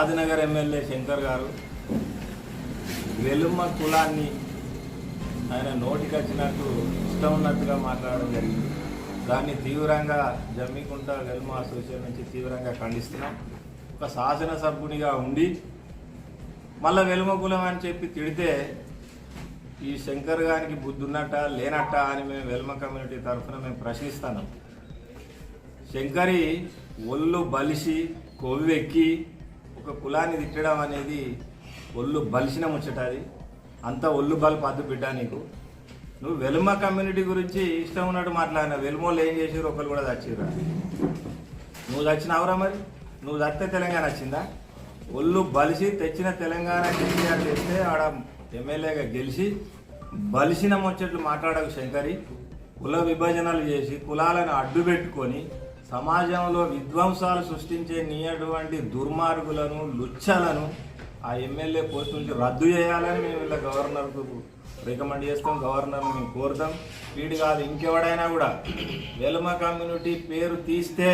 Shadnagar MLA Shankar గారు వెలుమ కులాన్ని ఆయన నోటికి వచ్చినట్టు ఇష్టం ఉన్నట్టుగా మాట్లాడడం జరిగింది. దాన్ని తీవ్రంగా జమ్మికుంట వెలుమ అసోసియేషన్ నుంచి తీవ్రంగా ఖండిస్తున్నాం. ఒక శాసనసభ్యునిగా ఉండి మళ్ళీ వెలుమ కులం అని చెప్పి తిడితే ఈ శంకర్ గారికి బుద్ధి ఉన్నట్ట లేనట్ట అని మేము వెల్మ కమ్యూనిటీ తరఫున మేము ప్రశ్నిస్తున్నాం. శంకరి ఒళ్ళు బలిసి కొవ్వెక్కి ఒక కులాన్ని తిట్టడం అనేది ఒళ్ళు బలిసిన ముచ్చట అది. అంత ఒళ్ళు బలి పద్దు బిడ్డ నీకు. నువ్వు వెలుమ కమ్యూనిటీ గురించి ఇష్టం ఉన్నట్టు మాట్లాడిన వెలుమోళ్ళు ఏం చేసారు ఒకరు కూడా చచ్చిరా నువ్వు చచ్చినావురా మరి? నువ్వు చస్తే తెలంగాణ వచ్చిందా? ఒళ్ళు బలిసి తెచ్చిన తెలంగాణ కేసీఆర్ చేస్తే ఆడ ఎమ్మెల్యేగా గెలిచి బలిసిన ముచ్చట్లు మాట్లాడకు శంకరి. కుల విభజనలు చేసి కులాలను అడ్డు పెట్టుకొని సమాజంలో విధ్వంసాలు సృష్టించే నీయటువంటి దుర్మార్గులను లుచ్చలను ఆ ఎమ్మెల్యే పోస్ట్ నుంచి రద్దు చేయాలని మేము ఇలా గవర్నర్కు రికమెండ్ చేస్తాం గవర్నర్ని మేము కోరుతాం. వీడు కాదు ఇంకెవడైనా కూడా వెలుమ కమ్యూనిటీ పేరు తీస్తే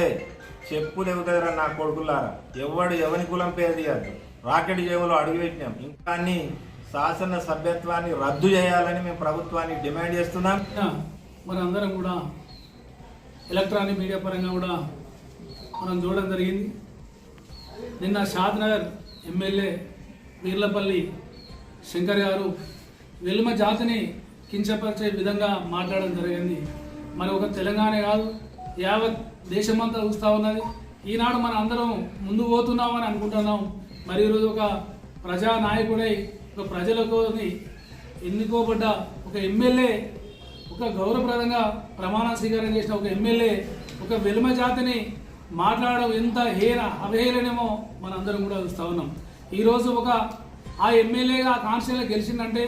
చెప్పు తెగుతారా నా కొడుకులారా. ఎవడు ఎవని కులం పేరు తీయద్దు. రాకెట్ జేబులో అడుగుపెట్టినాం ఇంకా శాసన సభ్యత్వాన్ని రద్దు చేయాలని మేము ప్రభుత్వాన్ని డిమాండ్ చేస్తున్నాం. మరి అందరం కూడా ఎలక్ట్రానిక్ మీడియా పరంగా కూడా మనం చూడడం జరిగింది. నిన్న షాద్నగర్ ఎమ్మెల్యే వీర్లపల్లి శంకర్ గారు వెలుమ జాతిని కించపరిచే విధంగా మాట్లాడడం జరిగింది. మరి ఒక తెలంగాణ కాదు యావత్ దేశమంతా చూస్తూ ఉన్నది. ఈనాడు మన అందరం ముందు పోతున్నామని అనుకుంటున్నాం. మరి ఈరోజు ఒక ప్రజా నాయకుడై ఒక ప్రజలకు ఎన్నుకోబడ్డ ఒక ఎమ్మెల్యే ఒక గౌరవప్రదంగా ప్రమాణ స్వీకారం చేసిన ఒక ఎమ్మెల్యే ఒక వెలుమ జాతిని మాట్లాడడం ఎంత హేన అవహేళనేమో మనందరం కూడా చూస్తూ ఉన్నాం. ఈరోజు ఒక ఆ ఎమ్మెల్యేగా ఆ కాన్స్టిట్యూన్లో గెలిచిందంటే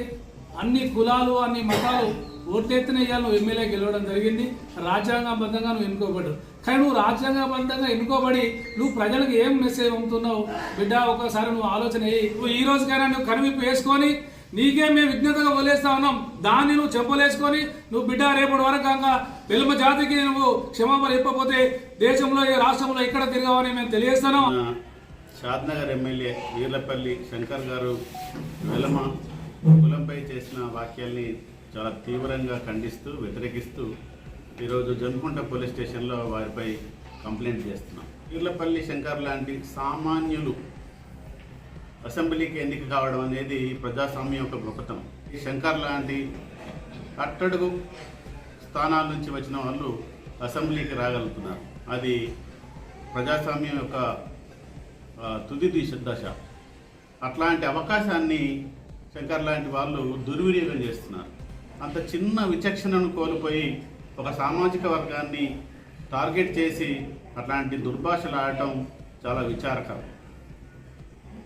అన్ని కులాలు అన్ని మతాలు ఓట్లెత్తిన ఇవాళ నువ్వు ఎమ్మెల్యే గెలవడం జరిగింది. రాజ్యాంగబద్ధంగా నువ్వు ఎన్నుకోబడ్డావు. కానీ నువ్వు రాజ్యాంగబద్ధంగా ఎన్నుకోబడి నువ్వు ప్రజలకు ఏం మెసేజ్ పంపుతున్నావు? బిడ్డ ఒకసారి నువ్వు ఆలోచన అయ్యి నువ్వు ఈ రోజుకైనా నువ్వు కనువిప్పు వేసుకొని నీకే మేము విజ్ఞతగా వదిలేస్తా ఉన్నాం. దాన్ని నువ్వు చెప్పలేసుకొని నువ్వు బిడ్డ రేపటి వరకు కాక వెలుమ జాతికి నువ్వు క్షమాపణ చెప్పకపోతే దేశంలో ఈ రాష్ట్రంలో ఎక్కడ తిరగవని మేము తెలియజేస్తున్నాం. షాద్నగర్ ఎమ్మెల్యే వీర్లపల్లి శంకర్ గారు వెలమ కులంపై చేసిన వాక్యాల్ని చాలా తీవ్రంగా ఖండిస్తూ వ్యతిరేకిస్తూ ఈరోజు జమ్మికుంట పోలీస్ స్టేషన్లో వారిపై కంప్లైంట్ చేస్తున్నాం. వీర్లపల్లి శంకర్ లాంటి సామాన్యులు అసెంబ్లీకి ఎన్నిక కావడం అనేది ప్రజాస్వామ్యం యొక్క గొప్పతనం. ఈ శంకర్ లాంటి కట్టడుగు స్థానాల నుంచి వచ్చిన వాళ్ళు అసెంబ్లీకి రాగలుగుతున్నారు. అది ప్రజాస్వామ్యం యొక్క తుది దిశ దశ. అట్లాంటి అవకాశాన్ని శంకర్ లాంటి వాళ్ళు దుర్వినియోగం చేస్తున్నారు. అంత చిన్న విచక్షణను కోల్పోయి ఒక సామాజిక వర్గాన్ని టార్గెట్ చేసి అట్లాంటి దుర్భాషలు ఆడటం చాలా విచారకరం.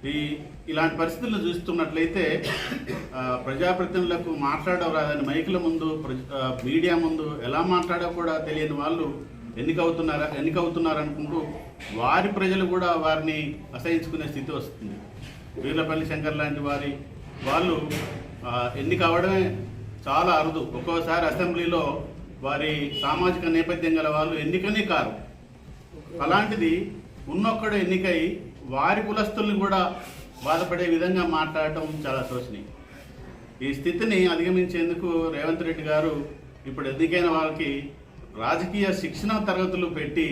ఈ ఇలాంటి పరిస్థితులు చూస్తున్నట్లయితే ప్రజాప్రతినిధులకు మాట్లాడడం రాదని మైకుల ముందు ప్రజ- మీడియా ముందు ఎలా మాట్లాడో కూడా తెలియని వాళ్ళు ఎన్నికవుతున్నారా ఎన్నికవుతున్నారు అనుకుంటూ వారి ప్రజలు కూడా వారిని అసహించుకునే స్థితి వస్తుంది. వీర్లపల్లి శంకర్ లాంటి వారి వాళ్ళు ఆ, ఎన్నిక అవడమే చాలా అరుదు. ఒక్కోసారి అసెంబ్లీలో వారి సామాజిక నేపథ్యం గల వాళ్ళు ఎన్నికనే కారు. అలాంటిది ఉన్నొక్కడు ఎన్నికై వారి కులస్తుల్ని కూడా బాధపడే విధంగా మాట్లాడటం చాలా శోచనీయం. ఈ స్థితిని అధిగమించేందుకు రేవంత్ రెడ్డి గారు ఇప్పుడు ఎన్నికైన వాళ్ళకి రాజకీయ శిక్షణ తరగతులు పెట్టి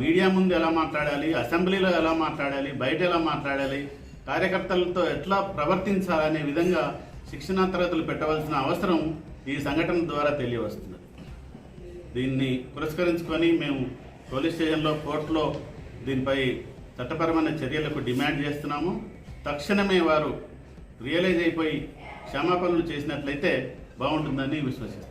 మీడియా ముందు ఎలా మాట్లాడాలి అసెంబ్లీలో ఎలా మాట్లాడాలి బయట ఎలా మాట్లాడాలి కార్యకర్తలతో ఎట్లా ప్రవర్తించాలనే విధంగా శిక్షణ తరగతులు పెట్టవలసిన అవసరం ఈ సంఘటన ద్వారా తెలియవస్తుంది దీన్ని పురస్కరించుకొని మేము పోలీస్ స్టేషన్లో కోర్టులో దీనిపై చట్టపరమైన చర్యలకు డిమాండ్ చేస్తున్నాము. తక్షణమే వారు రియలైజ్ అయిపోయి క్షమాపణలు చేసినట్లయితే బాగుంటుందని విశ్వసిస్తున్నాం.